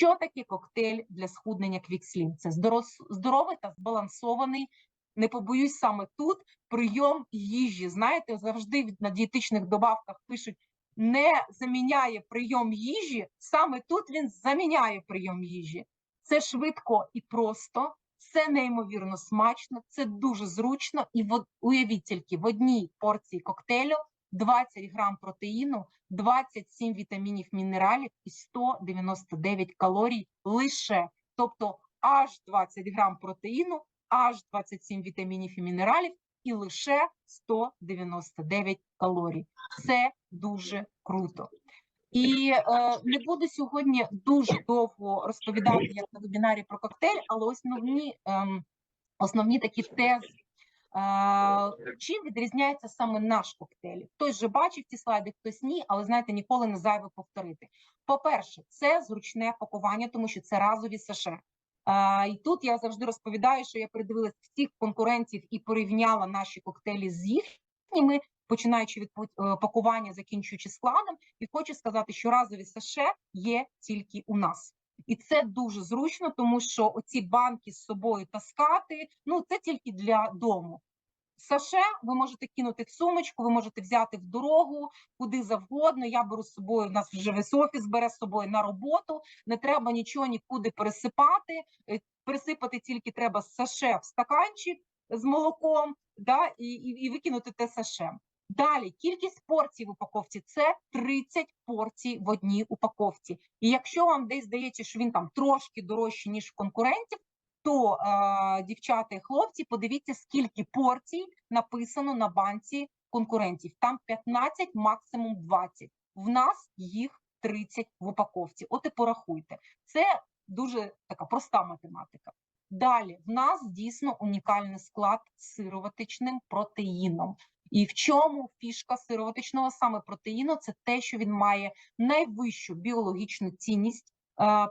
Що таке коктейль для схуднення Квікслім? Це здоровий та збалансований. Не побоюсь саме тут прийом їжі. Знаєте, завжди на дієтичних добавках пишуть не заміняє прийом їжі. Саме тут він заміняє прийом їжі. Це швидко і просто, це неймовірно смачно, це дуже зручно. І уявіть тільки в одній порції коктейлю 20 грам протеїну, 27 вітамінів, мінералів і 199 калорій лише. Тобто аж 20 грам протеїну, аж 27 вітамінів і мінералів і лише 199 калорій. Це дуже круто. І е, не буду сьогодні дуже довго розповідати як на вебінарі про коктейль, але основні, ем, основні такі тези. Чим відрізняється саме наш коктейль? Хтось вже бачив ці слайди, хтось ні, але знаєте, ніколи не зайве повторити. По-перше, це зручне пакування, тому що це разові саше. І тут я завжди розповідаю, що я придивилась всіх конкурентів і порівняла наші коктейлі з їхніми, починаючи від е, пакування, закінчуючи складом. І хочу сказати, що разові саше є тільки у нас. І це дуже зручно, тому що оці банки з собою таскати, ну це тільки для дому. Саше ви можете кинути в сумочку, ви можете взяти в дорогу, куди завгодно. Я беру з собою. У нас вже весь офіс бере з собою на роботу. Не треба нічого нікуди пересипати. Е, Пересипати тільки треба саше в стаканчик з молоком, да, і, і, і викинути те саше. Далі кількість порцій в упаковці це 30 порцій в одній упаковці. І якщо вам десь здається, що він там трошки дорожчий, ніж в конкурентів, то е, дівчата і хлопці, подивіться, скільки порцій написано на банці конкурентів. Там 15, максимум 20. В нас їх 30 в упаковці. От і порахуйте. Це дуже така проста математика. Далі в нас дійсно унікальний склад з сироватичним протеїном. І в чому фішка сироватичного саме протеїну? Це те, що він має найвищу біологічну цінність. е,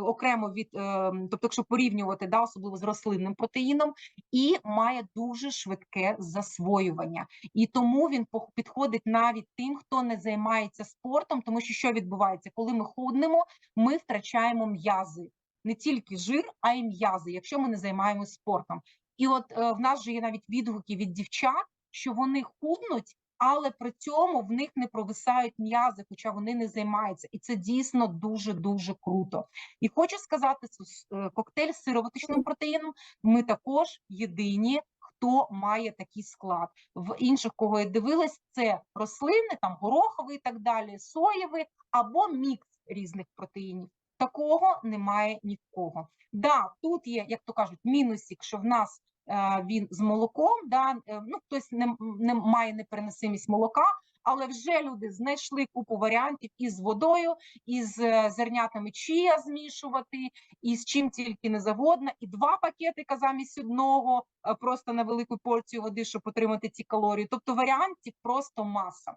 Окремо від, е, тобто, якщо порівнювати, да, особливо з рослинним протеїном, і має дуже швидке засвоювання. І тому він підходить навіть тим, хто не займається спортом, тому що що відбувається, коли ми худнемо, ми втрачаємо м'язи, не тільки жир, а й м'язи, якщо ми не займаємося спортом. І от е, в нас же є навіть відгуки від дівчат, що вони худнуть, але при цьому в них не провисають м'язи, хоча вони не займаються, і це дійсно дуже дуже круто. І хочу сказати, е, коктейль з сироватичним протеїном ми також єдині. Хто має такий склад в інших, кого я дивилась, це рослини, там гороховий і так далі, соєвий або мікс різних протеїнів. Такого немає ні в кого. Да, тут є, як то кажуть, мінусик, що в нас він з молоком. Да, е, ну хтось не, не має непереносимість молока, але вже люди знайшли купу варіантів із водою, із е, зернятами чія змішувати, і з чим тільки не завгодно, і два пакетика замість одного, е, просто на велику порцію води, щоб отримати ці калорії. Тобто варіантів просто маса.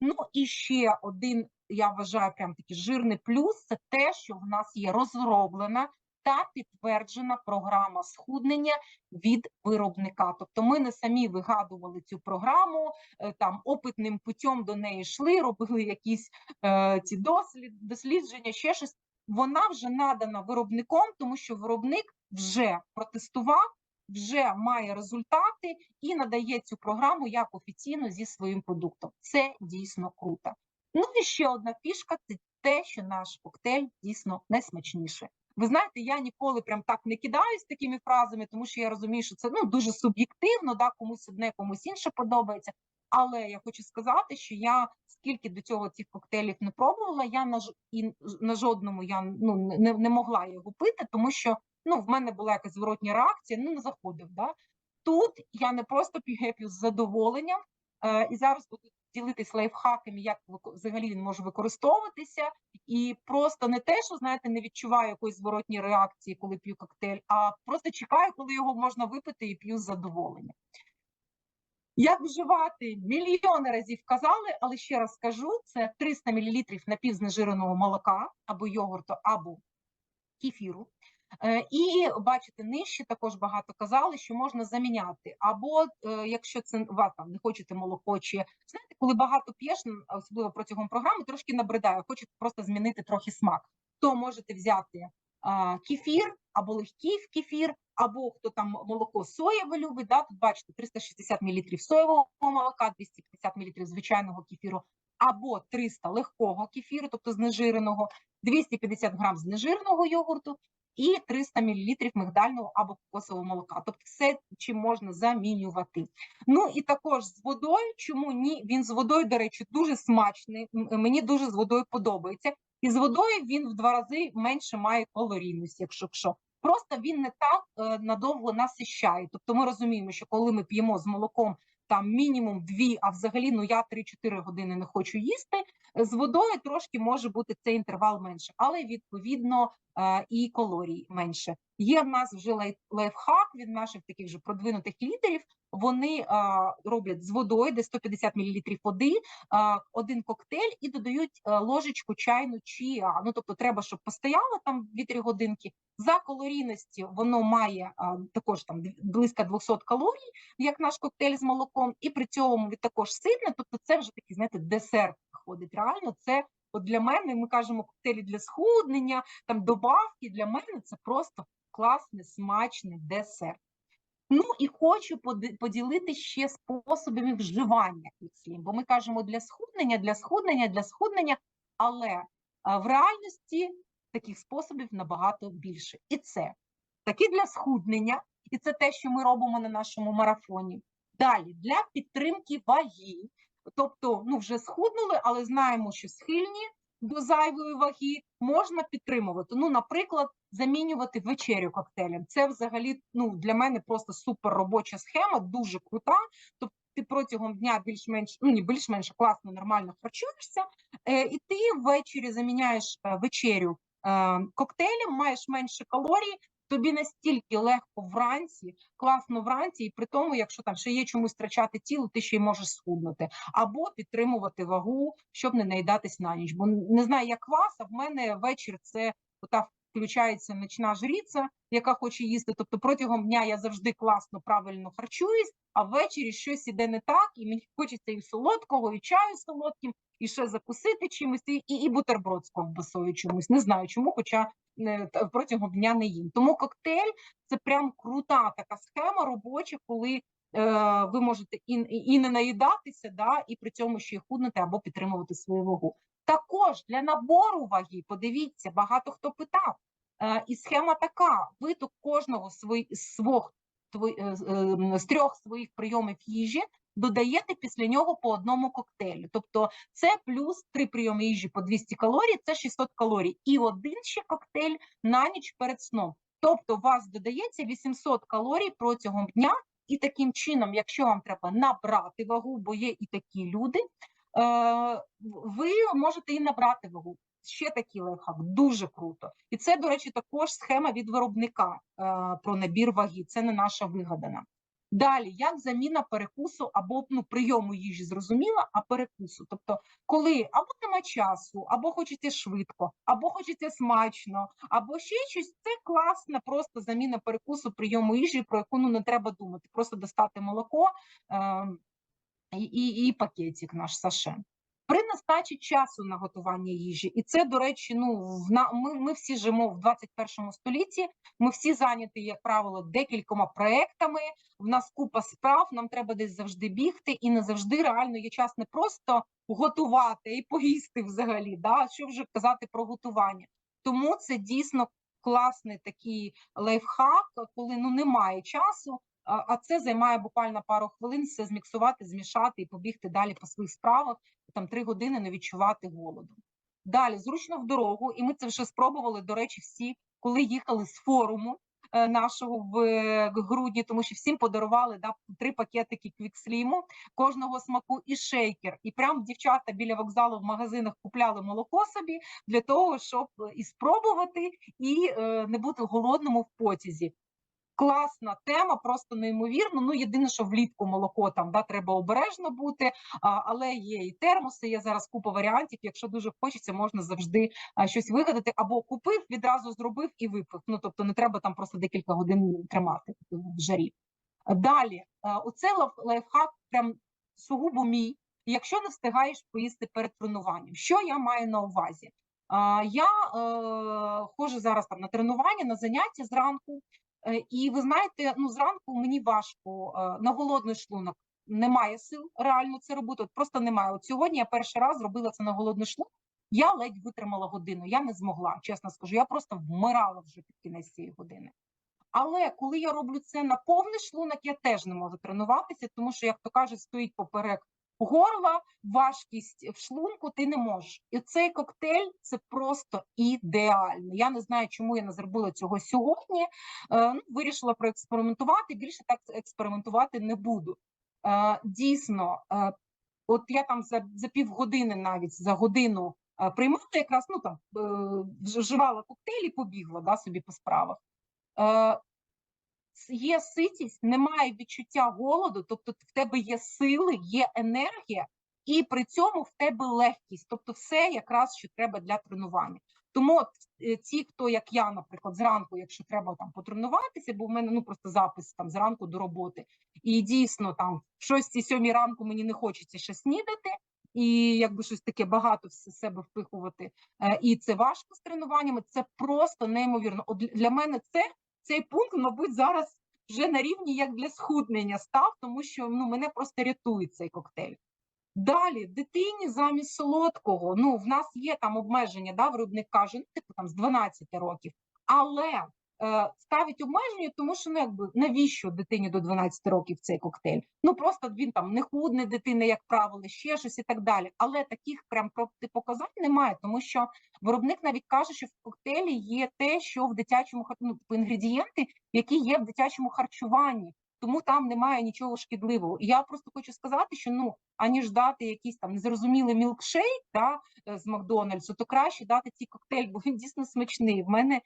Ну і ще один, я вважаю, прям такий жирний плюс це те, що в нас є розроблена та підтверджена програма схуднення від виробника. Тобто ми не самі вигадували цю програму, е, там опитним путем до неї йшли, робили якісь е, ці дослід, дослідження, ще щось. Вона вже надана виробником, тому що виробник вже протестував, вже має результати і надає цю програму як офіційно зі своїм продуктом. Це дійсно круто. Ну і ще одна фішка це те, що наш коктейль дійсно найсмачніший. Ви знаєте, я ніколи прям так не кидаюсь такими фразами, тому що я розумію, що це ну дуже суб'єктивно, да, комусь одне, комусь інше подобається. Але я хочу сказати, що я скільки до цього цих коктейлів не пробувала, я на ж і на жодному я ну не, не могла його пити, тому що ну в мене була якась зворотня реакція, ну не заходив. Да? Тут я не просто п'ю з задоволенням, е, і зараз буду ділитись лайфхаками, як взагалі він може використовуватися, і просто не те, що знаєте, не відчуваю якоїсь зворотньої реакції, коли п'ю коктейль, а просто чекаю, коли його можна випити і п'ю з задоволенням. Як вживати? Мільйони разів казали, але ще раз скажу: це 300 мл напівзнежиреного молока або йогурту, або кефіру. Е, І бачите, нижче також багато казали, що можна заміняти. Або е, якщо це ви там не хочете молоко, чи знаєте, коли багато п'єш, особливо протягом програми, трошки набридає, хочете просто змінити трохи смак. то можете взяти а, кефір або легкий кефір, або хто там молоко соєве любить. Да? Тут бачите 360 мл соєвого молока, 250 мл звичайного кефіру, або 300 легкого кефіру, тобто знежиреного, 250 грам знежиреного йогурту і 300 мл мигдального або кокосового молока. Тобто все, чим можна замінювати. Ну і також з водою. Чому ні? Він з водою, до речі, дуже смачний. Мені дуже з водою подобається. І з водою він в два рази менше має калорійності, якщо що. Просто він не так е, надовго насищає. Тобто ми розуміємо, що коли ми п'ємо з молоком там мінімум дві, а взагалі ну я 3-4 години не хочу їсти. З водою трошки може бути цей інтервал менше, але відповідно е, і калорій менше. Є в нас вже лайф- лайфхак від наших таких же продвинутих лідерів. Вони е, роблять з водою, де 150 мл води, е, один коктейль і додають ложечку чайну чіа. Ну тобто, треба, щоб постояло там 2-3 годинки. За калорійності воно має також там близько 200 калорій, як наш коктейль з молоком, і при цьому він також ситне. Тобто, це вже такий, знаєте, десерт виходить. Реально, це от для мене. Ми кажемо коктейлі для схуднення, там добавки. Для мене це просто класний, смачний десерт. Ну і хочу поділити ще способами вживання кислів, бо ми кажемо для схуднення, для схуднення, для схуднення, але в реальності таких способів набагато більше. І це такі для схуднення, і це те, що ми робимо на нашому марафоні. Далі для підтримки ваги, тобто, ну вже схуднули, але знаємо, що схильні до зайвої ваги можна підтримувати. Ну, наприклад, замінювати вечерю коктейлем. Це взагалі ну для мене просто супер робоча схема, дуже крута. Тобто ти протягом дня більш-менш ну не більш-менш класно, нормально харчуєшся, е, і ти ввечері заміняєш е, вечерю е, коктейлем, маєш менше калорій. Тобі настільки легко вранці, класно вранці, і при тому, якщо там ще є чомусь втрачати тіло, ти ще й можеш схуднути або підтримувати вагу, щоб не наїдатись на ніч. Бо не знаю, як вас, а в мене вечір це ота включається ночна жріця, яка хоче їсти. Тобто протягом дня я завжди класно, правильно харчуюсь, а ввечері щось іде не так, і мені хочеться і солодкого, і чаю солодким, і ще закусити чимось, і, і, бутерброд з ковбасою чомусь. Не знаю чому, хоча е, протягом дня не їм. Тому коктейль це прям крута така схема робоча, коли е, ви можете і і не наїдатися, да, і при цьому ще й худнути або підтримувати свою вагу. Також для набору ваги, подивіться, багато хто питав. І схема така: ви до кожного свої, свого, е, з- е, трьох своїх прийомів їжі додаєте після нього по одному коктейлю. Тобто це плюс три прийоми їжі по 200 калорій, це 600 калорій. І один ще коктейль на ніч перед сном. Тобто у вас додається 800 калорій протягом дня, і таким чином, якщо вам треба набрати вагу, бо є і такі люди, е, ви можете і набрати вагу. Ще такий лайфхак, дуже круто. І це, до речі, також схема від виробника е, про набір ваги. Це не наша вигадана. Далі, як заміна перекусу або ну, прийому їжі, зрозуміла, а перекусу. Тобто, коли або нема часу, або хочеться швидко, або хочеться смачно, або ще щось, це класна просто заміна перекусу, прийому їжі, про яку ну, не треба думати. Просто достати молоко е, і, і, і пакетик наш саше. При нестачі часу на готування їжі, і це, до речі, ну в ми, ми всі живемо в 21 столітті. Ми всі зайняті, як правило, декількома проектами. В нас купа справ, нам треба десь завжди бігти, і не завжди реально є час не просто готувати і поїсти взагалі. Да? Що вже казати про готування? Тому це дійсно класний такий лайфхак, коли ну немає часу. А це займає буквально пару хвилин все зміксувати, змішати і побігти далі по своїх справах, там три години не відчувати голоду. Далі зручно в дорогу, і ми це вже спробували, до речі, всі, коли їхали з форуму е, нашого в е, грудні, тому що всім подарували да, три пакетики квіксліму, кожного смаку і шейкер. І прям дівчата біля вокзалу в магазинах купляли молоко собі для того, щоб е, і спробувати, і не бути голодному в потязі класна тема, просто неймовірно. Ну єдине, що влітку молоко там да треба обережно бути, але є і термоси. Є зараз купа варіантів. Якщо дуже хочеться, можна завжди щось вигадати або купив, відразу зробив і випив. Ну тобто не треба там просто декілька годин тримати в жарі. Далі, оце лайф- лайфхак, прям сугубо мій. Якщо не встигаєш поїсти перед тренуванням, що я маю на увазі? Я е, ходжу зараз там на тренування, на заняття зранку. Е, І ви знаєте, ну зранку мені важко е, на голодний шлунок. Немає сил реально це робити. От просто немає. От сьогодні я перший раз зробила це на голодний шлунок. Я ледь витримала годину. Я не змогла, чесно скажу. Я просто вмирала вже під кінець цієї години. Але коли я роблю це на повний шлунок, я теж не можу тренуватися, тому що, як то кажуть, стоїть поперек горла, важкість в шлунку, ти не можеш. І цей коктейль це просто ідеально. Я не знаю, чому я не зробила цього сьогодні. Е, ну, вирішила проекспериментувати. Більше так експериментувати не буду. Е, дійсно, е, от я там за, за півгодини, навіть за годину приймала якраз ну там вживала коктейль і побігла да, собі по справах. Є ситість, немає відчуття голоду, тобто в тебе є сили, є енергія, і при цьому в тебе легкість, тобто все якраз що треба для тренування. Тому е, ті, хто як я, наприклад, зранку, якщо треба там потренуватися, бо в мене ну просто запис там зранку до роботи, і дійсно там в 6-7 ранку мені не хочеться ще снідати, і якби щось таке багато в себе впихувати. Е, І це важко з тренуваннями. Це просто неймовірно. От для мене це цей пункт, мабуть, зараз вже на рівні як для схуднення став, тому що ну мене просто рятує цей коктейль. Далі дитині замість солодкого. Ну в нас є там обмеження, да, виробник каже, ну типу там з 12 років, але ставить обмеження, тому що ну якби навіщо дитині до 12 років цей коктейль? Ну просто він там не худне дитина, як правило, ще щось і так далі. Але таких прям протипоказань немає, тому що виробник навіть каже, що в коктейлі є те, що в дитячому ну, типу, інгредієнти, які є в дитячому харчуванні. Тому там немає нічого шкідливого. І я просто хочу сказати, що ну аніж дати якийсь там незрозумілий мілкшейк да, е, з Макдональдсу, то краще дати цей коктейль, бо він дійсно смачний. В мене е,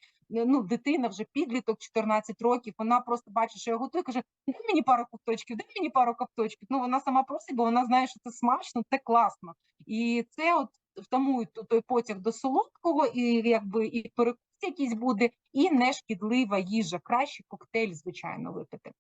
ну дитина вже підліток 14 років. Вона просто бачить, що я готую. каже: дай мені пару ковточків, дай мені пару ковточків. Ну вона сама просить, бо вона знає, що це смачно, це класно. І це от втамує той потяг до солодкого, і якби і перекус якийсь буде, і не шкідлива їжа. Краще коктейль, звичайно, випити.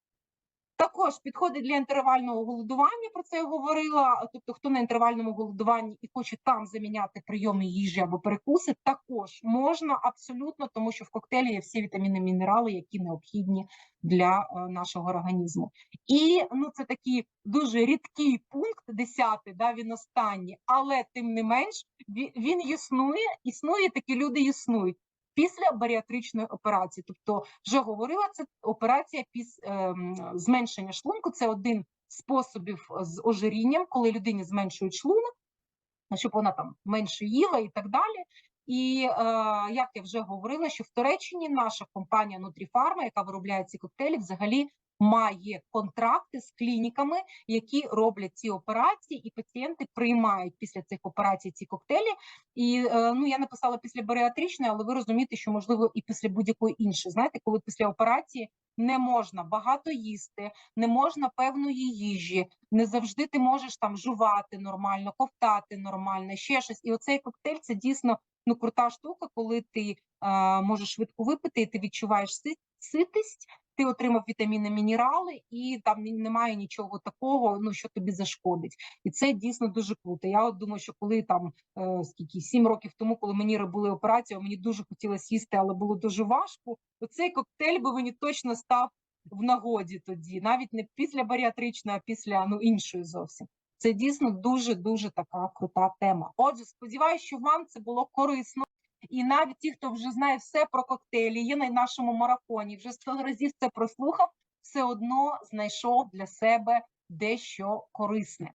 Також підходить для інтервального голодування, про це я говорила. Тобто, хто на інтервальному голодуванні і хоче там заміняти прийоми їжі або перекуси, також можна абсолютно, тому що в коктейлі є всі вітаміни, мінерали, які необхідні для е, нашого організму. І ну це такий дуже рідкий пункт, десятий, да, він останній, але тим не менш він існує, існує, такі люди існують. Після баріатричної операції, тобто вже говорила, це операція піс ем, зменшення шлунку. Це один з способів е, з ожирінням, коли людині зменшують шлунок, щоб вона там менше їла і так далі. І е, як я вже говорила, що в Туреччині наша компанія Нутріфарма, яка виробляє ці коктейлі, взагалі має контракти з клініками, які роблять ці операції, і пацієнти приймають після цих операцій ці коктейлі. І е, ну я написала після баріатричної, але ви розумієте, що можливо і після будь-якої іншої. Знаєте, коли після операції не можна багато їсти, не можна певної їжі, не завжди ти можеш там жувати нормально, ковтати нормально, ще щось. І оцей коктейль це дійсно ну крута штука, коли ти е, можеш швидко випити, і ти відчуваєш си- ситість, ти отримав вітаміни, мінерали, і там немає нічого такого, ну що тобі зашкодить. І це дійсно дуже круто. Я от думаю, що коли там е, скільки сім років тому, коли мені робили операцію, мені дуже хотілося їсти, але було дуже важко. Оцей коктейль би мені точно став в нагоді тоді, навіть не після баріатричної, а після ну іншої зовсім. Це дійсно дуже дуже така крута тема. Отже, сподіваюся, що вам це було корисно. І навіть ті, хто вже знає все про коктейлі, є на нашому марафоні, вже сто разів це прослухав, все одно знайшов для себе дещо корисне.